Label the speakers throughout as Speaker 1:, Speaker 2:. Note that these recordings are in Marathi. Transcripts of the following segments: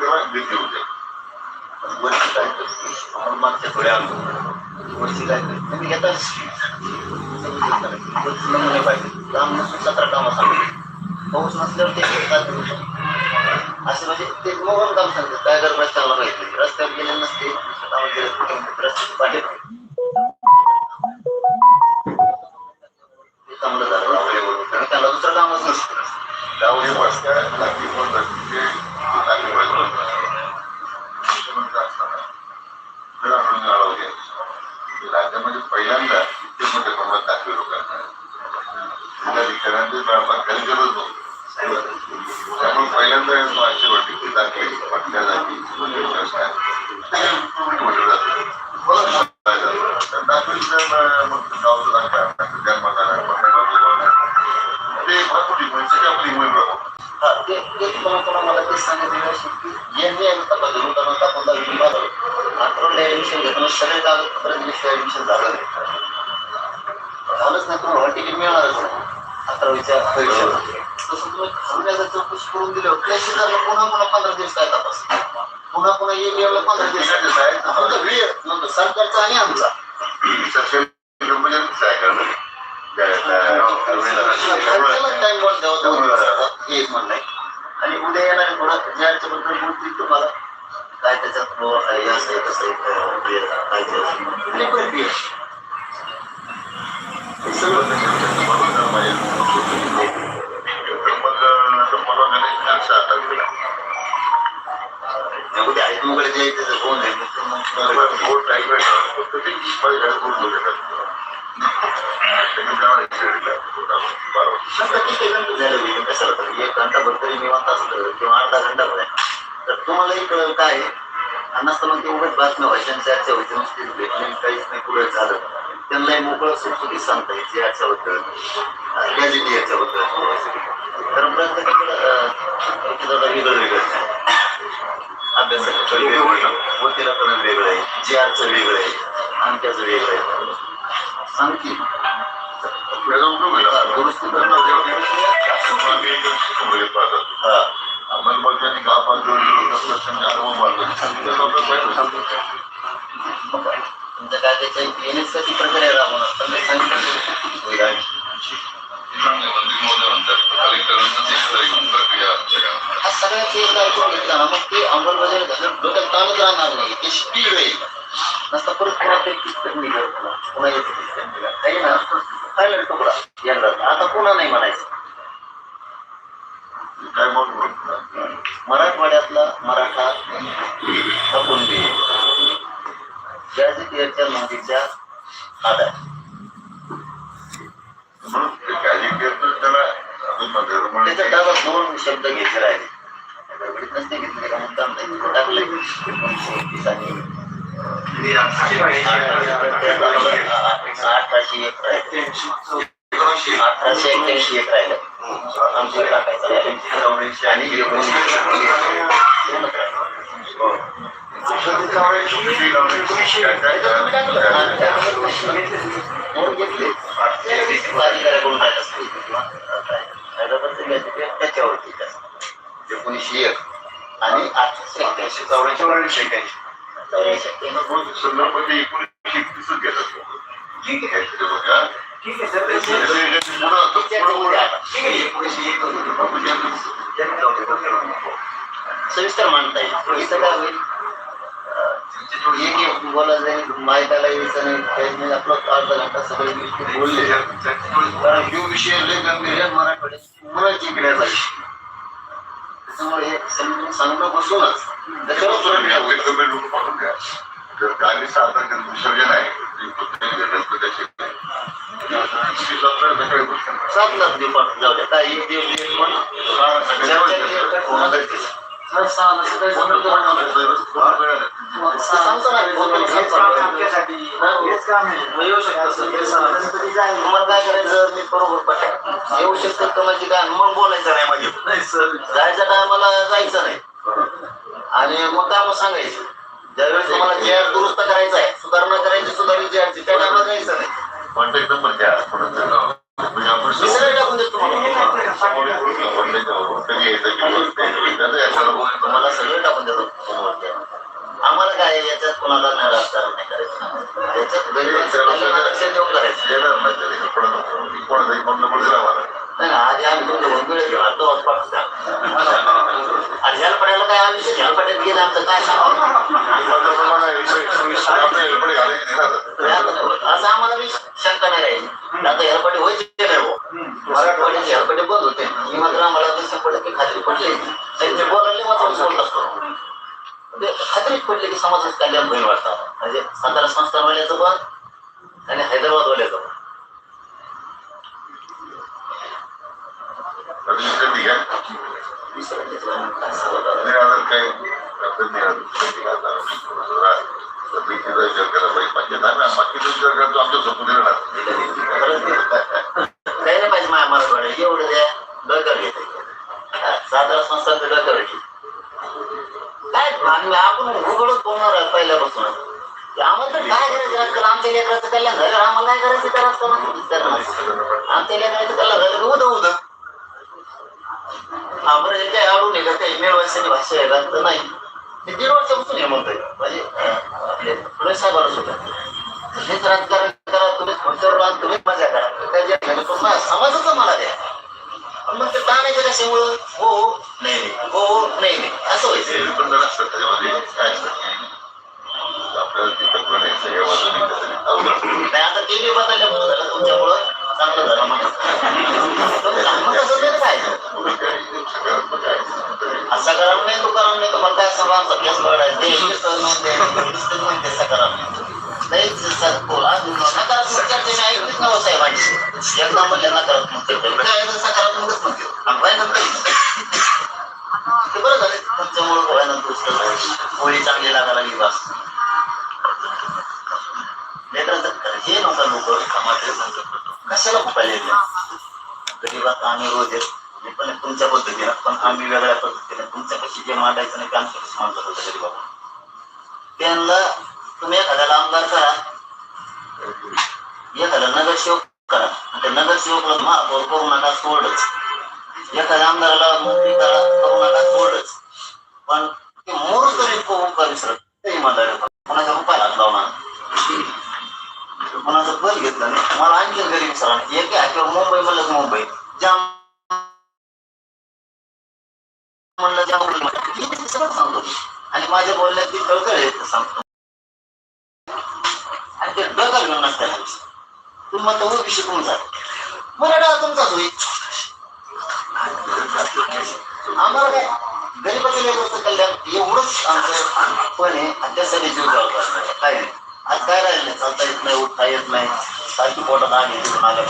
Speaker 1: तेव्हा होते
Speaker 2: वरती काय करते आपण आलो वरती काय करते वरती नमुने पाहिजे काम नसून सतरा कामं सांगितले पाऊस नसल्यावर ते काय करू म्हणजे ते मोहन काम सांगतात काय गरज चालला माहिती रस्त्यावर गेले नसते कामं केले कुठे म्हणतात रस्त्याची पाठी Thank you. करून दिल्यावर त्या शेजारला पुन्हा पुन्हा पंधरा दिवस काय तपास पुन्हा पुन्हा एक वेळेला पंधरा दिवस आमचा वेळ सरकारचा आणि आमचा. आणि उद्या येणारे थोडा ज्याच्या बद्दल बोलतील तुम्हाला. काय त्याच्यात लो असं आहे तसं काय उद्या आहेत मोकळे कोण आहे. मुख्यमंत्री आता किती घंटे झाले होते कशाला तर एक घंटाभर तरी निवांत असतं किंवा अर्धा घंटाभर आहे तर तुम्हालाही कळलं काय आहे आणि नसतं मग ते उगाच बातम्या व्हायच्या आणि चर्चा व्हायची नुसतीच भेटली काहीच नाही पुढे झालं त्यांनाही मोकळं सुटसुटीत सांगता येते याच्याबद्दल गॅजेटी याच्याबद्दल कारण प्रत्येकाकडे अं, एखादा वेगळं वेगळं आहे. वेगळं वकिलाकडे वेगळं आहे जी आरचं वेगळं आहे अंक्याचं वेगळं आहे सांग की दुरुस्ती
Speaker 1: अंमलबजावणी गावात प्रश्न अनुभव
Speaker 2: काय त्याच्या येण्याच प्रक्रिया राबवणार तर सांगितलं हा सगळ्यात एक ऐकून घेतला ना मग ते अंमलबजावणी ताणच राहणार नाही ते नसता परत पुन्हा ते किचकट निघाल पुन्हा. येते किचकट निघाल. काही ना फायनल तुकडा यंदा. आता पुन्हा नाही म्हणायचं.
Speaker 1: काय मग?
Speaker 2: मराठवाड्यातला मराठा हा कुणबी गॅजेटियरच्या नोंदीच्या आधार.
Speaker 1: म्हणून म्हणजे
Speaker 2: त्याच्या डावात दोन शब्द घ्यायचे राहिले गडबडीत नसते घेतले का मुद्दाम नाही टाकले एकोणीसशे एकवीस आणि अठराशे एक राहिले अठराशे एक्क्याऐंशी एक राहिलं आमचे टाकायचं राहिलं. आणि एकोणीसशे दोनच राहिले. म्हणून घेतले अधिकाऱ्याकडून राहिलं असते किंवा काय. हैदराबादचं गॅजेटियर त्याच्यावरती जास्त. एकोणीसशे एक आणि अठराशे एक्क्याऐंशी चौऱ्याऐंशी एक्क्याऐंशी.
Speaker 1: संदर्भामध्ये एकोणीसशे एकवीसच घेतात लोक.
Speaker 2: ठीक आहे? ठीक आहे सर.
Speaker 1: पुढं- पुढं-
Speaker 2: सविस्तर मांडता येईल. इथं काय होईल? एक एक बोलायचं नाही माहिताला यायचं नाही काहीच नाही आपलं अर्धा घंटा सगळे बोलले. कारण हा विषय लय गंभीर मराठवाड्यात मला जिंकण्याचा विषय समजून सांगणं बसूनच त्याच्यावर सुरक्षा.
Speaker 1: वेगवेगळे लोक पाठवून द्या. जर गाडी साधन विसर्जन आहे?
Speaker 2: लाख देऊ पाठवून जाऊ द्या. काय एक दिवस एक पण
Speaker 1: हा, सगळ्या
Speaker 2: चर्चा येऊ शकतो सर. तर म्हणजे काय मग बोलायचं नाही म्हणजे जायच्या टायमाला जायचं नाही आणि मग काय मग सांगायचं ज्यावेळेस तुम्हाला जे आर दुरुस्त करायचं आहे सुधारणा करायची सुधारित जे आरची त्या टायमाला जायचं नाही
Speaker 1: कॉन्टॅक्ट नंबर द्या म्हणजे आपण
Speaker 2: मी सगळे टाकून
Speaker 1: देतो
Speaker 2: तुम्हाला सगळं टाकून देतो आम्हाला काय याच्यात कोणाला नाही राजकारण नाही करायचं. याच्यात लक्ष देऊन करायचं. आधी आम्ही तुमच्या द्या. आणि काय आम्ही ह्यालपाड्यात गेलं आमचं काय सांगावं. असं आम्हाला शंका नाही राहील. आता ह्यालपाडी व्हायचे नाही हो. मराठवाड्याचे ह्यालपाडी बंद होते ही मात्र आम्हाला आता शंभर टक्के खात्री पडली त्यांचे बोलायला मात्र सोडत असतो म्हणजे खात्रीच पडली की समाजाचं कल्याण होईल वाटतं. म्हणजे सातारा संस्थानवाल्याचं पण आणि हैदराबादवाल्याचं पण.
Speaker 1: काही नाही. पाहिजे
Speaker 2: माझ्या मराठवाड्यात. एवढं द्या. डोक्यावर घेते सातारा संस्थानचं डोक्यावर घे काय आम्ही आपण उघडच बोलणार आहे पहिल्यापासून. आम्हाला तर काय करायचं आजकाल आमच्या लेकराचं कल्याण झालं. आम्हाला काय करायचं त्या रस्त्यानं आमच्या लेकराचं कल्याण झालं उद उद आम्हाला जे काही आवडून आहे का काही मिळवायचं भाषा आहे का तर नाही. ते दीड वर्षापासून हे म्हणतोय. म्हणजे आपले फडणवीस साहेबांना सुद्धा. हेच राजकारण करा तुम्हीच खुर्चीवर राहा तुम्हीच मजा करा. त्याच्या जे मला समाजाचं मला द्या. मग ते ताणायचं कशामुळं? हो हो नाही नाही हो नाही नाही. असं व्हायचं
Speaker 1: पण असतं त्याच्यामध्ये काय आपल्याला ती कल्पना आहे सगळ्या बाजूनी
Speaker 2: नाही आता ते बी बदलल्यामुळं झालं तुमच्यामुळं. चांगलं झालं. मग तसं नाही तुकाराम नाही तुम्हाला काय सांगा आमचा केस बघायचं ते इंग्लिश म्हणते सकाराम नाही चर्चा मी ऐकलीच नव्हतं साहेबांची एकदा म्हणले नकारात्मक तर सकारात्मकच म्हणते ते बरं झालं तुमच्यामुळं भयानंतर होळी चांगली लागायला लागली बस लेकरांचं हे नव्हतं लोक समाजाला सांगतो कशाला फुकायला येत गरीबात आम्ही रोज येत मी पण तुमच्या पद्धतीनं पण आम्ही वेगळ्या पद्धतीने तुमच्या कशी जे मांडायचं नाही ते आमच्या कशी मांडत होतं गरीबाला त्यांना तुम्ही एखाद्याला आमदार करा. एखादा नगरसेवक करा. त्या नगरसेवकला महापौर करू नका सोडच. एखाद्या आमदाराला मंत्री करा करू नका सोडच. पण ते मोर तरी पोहून का विसरत ते इमानदारी कोणाच्या रुपयाला हात लावणार? कोणाचं बल घेतलं नाही. मला आणखी गरीब सर एक किंवा मुंबई म्हणलं मुंबई. ज्या म्हणलं ज्या म्हणलं सगळं सांगतो आणि माझ्या बोलण्यात ती कळकळ आहे सांगतो. आणि ते डगल घेऊन नसताना तुम्ही म्हणता ओबीसी तुमचा मराठा तुमचाच होईल. आम्हाला काय? गरीबाचं लेकराचं कल्याण. एवढंच आमचं पण आहे. आणि त्यासाठी जीव द्यावा लागणार काय नाही. आज काय राहिलं नाही? चालता येत नाही उठता येत नाही. सारखी पोटात आग तिथून आल्या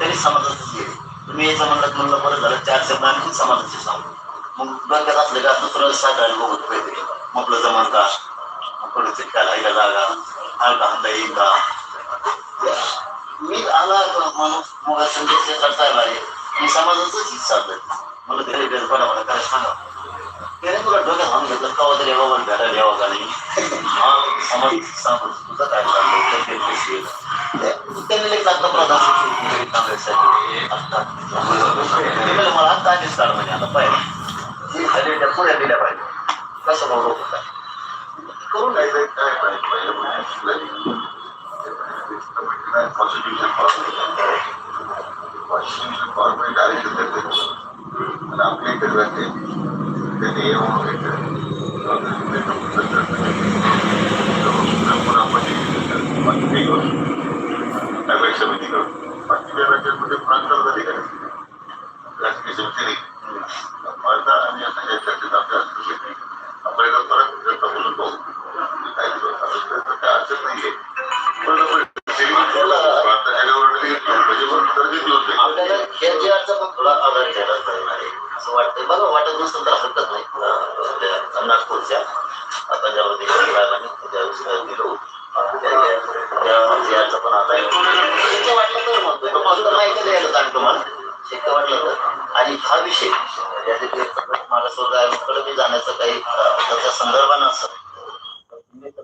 Speaker 2: तरी समाजाचं गेले तुम्ही याचं म्हणलं म्हणलं बरं झालं. चार शब्द आणखी समाजाचे सांगू. मग डोक्यात असलं का? दुसरं साधारण बघत पाहिजे मग आपलं जमान का? मग थोडं चिटकायला जागा. हा का? हंदा येईल का मी आला माणूस मग संदेश करताय आहे आणि समाजाचंच हिस्सा आहे. मला घरी घर पडा मला काय सांगा. त्याने तुला डोक्यात आणून घेतलं का तरी बाबा भेटायला यावं का नाही? हा समाज सांगतो तुझं काय चाललं तर त्यांनी एक लागतं प्रधान काँग्रेससाठी आता. मला आता आधीच काढ म्हणजे आता पाहिजे पुढे दिल्या पाहिजे कसं भाऊ लोक काय करून
Speaker 1: काय काय काय पाहिजे पहिलं म्हणजे कॉन्स्टिट्यूशन कॉन्स्टिट्यूशन फॉर्म डायरेक्ट देते आणि आपल्या इकडे जाते त्याने हे म्हणून येते बाकी काही करू त्यावेळी समिती करू बाकी काही राज्यांमध्ये प्रांताला झाली का राजकीय समिती नाही माझा आणि आता या चर्चेत आपल्या असतो आपल्याला परत जर बोलून पाहू काय काय अडचण नाहीये पण आपण भारताच्या लेवलवर घेतलं म्हणजे मग दर्जा दिवस नाही
Speaker 2: आपल्याला एनजीआरचा पण थोडा आधार घ्यायला पाहिजे आहे. असं वाटतंय बघा वाटत नसेल तर हरकत नाही अं, आपल्या नागपूरच्या आपण दिलो पण शक्य वाटलं तर तो फक्त माहिती द्यायला सांगतो मला शक्य वाटलं तर आणि हा विषय मला स्वतः मी जाण्याचं काही त्याचा त्याच्या संदर्भानं असं तुम्ही तर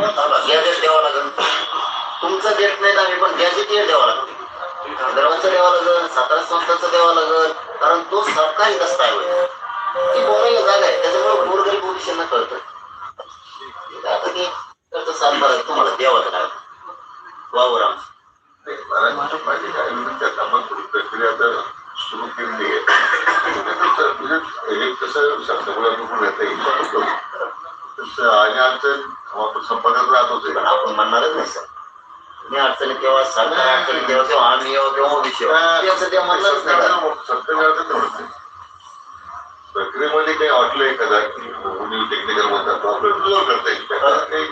Speaker 2: हो, गॅजेट द्यावं लागेल. तुमचं देत नाही तर आम्ही पण गॅजेट द्यावं लागेल. हैदराबादचं द्यावं लागेल सातारा संस्थाचं द्यावं लागेल. कारण तो सरकारी दस्तावेज ती बोलायला जागा आहे. त्याच्यामुळे गोरगरीब पोलिसांना कळतं. आता की त्याचं सातबारा. तुम्हाला द्यावं लागेल. वावर आमचं
Speaker 1: प्रक्रिया सुरू केली आहे कसं शासनाला पण येता येईल तसं आणि अडचण आपण संपर्कात राहतोच
Speaker 2: पण
Speaker 1: आहे
Speaker 2: आपण म्हणणारच नाही सर. मी अडचणी केव्हा सरकार अडचणी केव्हा आम्ही येऊ याचं ते म्हणणारच नाही.
Speaker 1: तेवढंच आहे. प्रक्रियेमध्ये काही वाटलं एखादा की कोणी टेक्निकल म्हणतात तो आपल्याला रिझॉल्व करता येईल. काही-.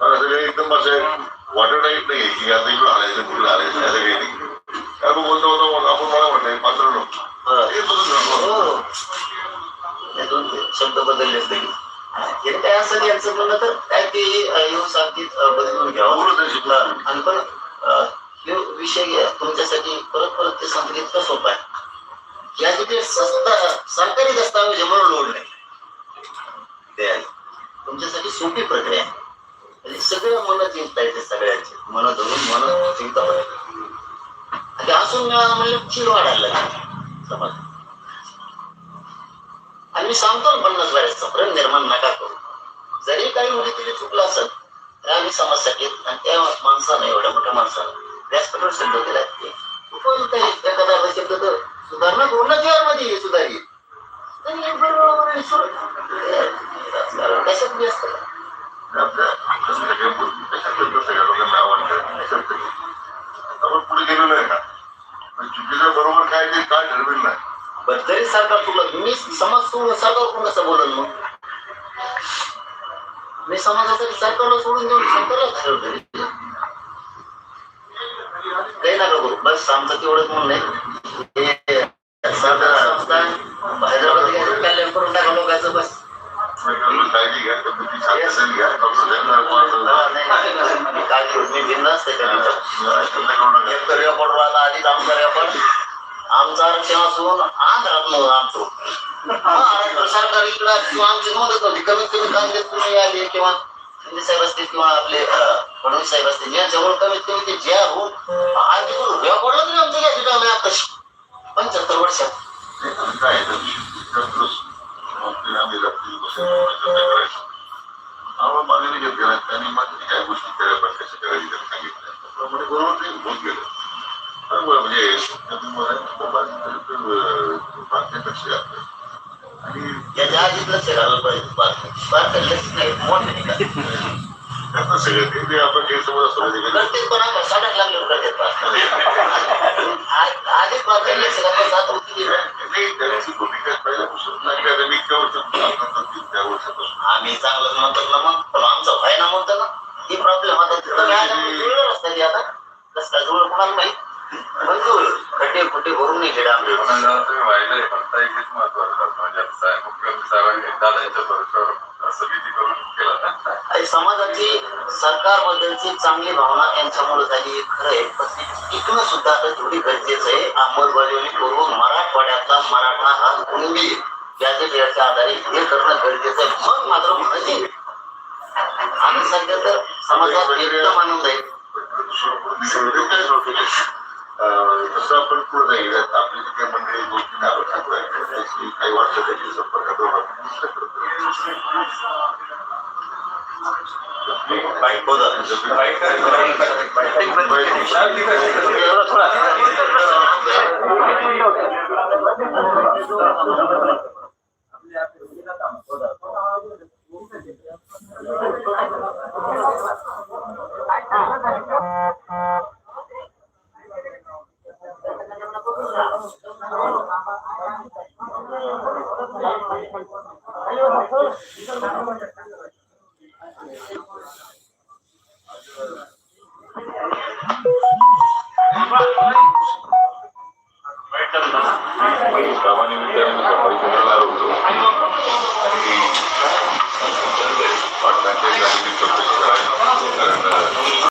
Speaker 1: मला सगळं एकदम असं वाटत येत नाही की आता इकडं आलायचं पुढे आलायचं असं काही नाही. आपण बोलतो होतो आपण मला म्हटलं पात्र
Speaker 2: बरं.
Speaker 1: हे.
Speaker 2: ते शब्द बदलले असते हे काय असं यांचं म्हणलं तर काय ते येऊन सांगतील बदलून घ्यावं. आणि पण ह्यो विषय तुमच्यासाठी परत परत ते सांगतील इतकं सोपं आहे. या तिथे सरकारी दस्तावेज म्हणून लोड नाही. तुमच्यासाठी सोपी प्रक्रिया आहे. म्हणजे सगळं मन जिंकता येते सगळ्यांचे. मन धरून मन जिंकता आणि ते असून म्हणजे चिड वाढायला लागली समज आणि मी सांगतो ना पन्नास वेळेस भ्रम निर्माण नका करू. जरी काही मुली तिथे चुकलं असेल तर आम्ही समस्या घेत आणि त्या माणसानं एवढ्या मोठ्या माणसानं व्यासपीठावर शब्द केला ते. एखादा शब्द तर सुधारणा करून ना मध्ये सुधारी हे बरोबर कशात व्यस्त
Speaker 1: आपण पुढे गेलेलो आहे का पण चुकीचं बरोबर काय ते काय
Speaker 2: बरं जरी सरकार तुला मी समाज सोडून सरकार कोण कसं बोलल मग? मी समाजासाठी सरकारला सोडून देऊन सरकारला धरेल. काही नका करू बस आमचं तेवढंच म्हणणं आहे. सरकार संस्था हैदराबाद कल्याण करून टाका लोकांचं बस.
Speaker 1: काळजी घ्या
Speaker 2: मी काळजी तर रेकॉर्ड राहिला आधीच आमचा रेकॉर्ड आमचा आरक्षण सोडून आंध्रात नव्हतं आमचो. महाराष्ट्र सरकार इकडं किंवा आमची मदत होती. कमीत कमी काँग्रेस तुम्ही आले किंवा शिंदे साहेब असतील किंवा आपले फडणवीस साहेब असतील. यांच्यावर कमीत कमी ते ज्या होऊन आधी पडला तरी आमचं घ्यायचं टाळलं आता पंच्याहत्तर वर्षात.
Speaker 1: मागणी घेत गेला त्यांनी मागणी काय गोष्टी करायला पाहिजे कशा करायची त्यांनी सांगितलं त्याप्रमाणे बरोबर ते होत गेलं. म्हणजे बातम्यापेक्षा आणि
Speaker 2: याच्या आधीच लक्ष घालायला पाहिजे. बातमी बातमी लक्ष नाही. मोठे
Speaker 1: त्यातनं सगळं ते जे आपण गैरसमज असतो ते कधी-
Speaker 2: करतेच पण आपण साठाच लागले आधीच बातमी लक्ष सात होती
Speaker 1: नाही, त्यांची भूमिका पहिल्यापासून. मी इतक्या तीन त्या वर्षापासून
Speaker 2: आम्ही चांगलं म्हणतो ना मग पण आमचा व्हायना म्हणतो ना ती प्रॉब्लेम आता तिथं व्याजामुळे जुळलं असतं ती आता. कसं काय जुळ कोणाला माहीत? खड्डे खुड्डे भरून
Speaker 3: तुम्ही फक्त महत्वाचं म्हणजे आता साहेब मुख्यमंत्री साहेबांनी दादांच्या भरोश्यावर समिती करून केला
Speaker 2: आणि समाजाची सरकारबद्दलची चांगली भावना यांच्यामुळे झाली खरं आहे. पण ती टिकणं सुद्धा आता तेवढी गरजेचं आहे अंमलबजावणी करून मराठवाड्यातला मराठा हा कुणबी याच्या आधारे हे करणं गरजेचं आहे. मग मात्र म्हणजे आम्ही सध्या तर समाजात एकदम आनंद आहे.
Speaker 1: जसं आपण पुढे जाईल आपली जी काही मंडळी गोष्टी आवश्यक आहे त्याची काही वाटतं त्याची संपर्कात राहून आपण चर्चा करतो.
Speaker 2: बाईक होतं
Speaker 1: सामान्य विद्यार्थी सफाई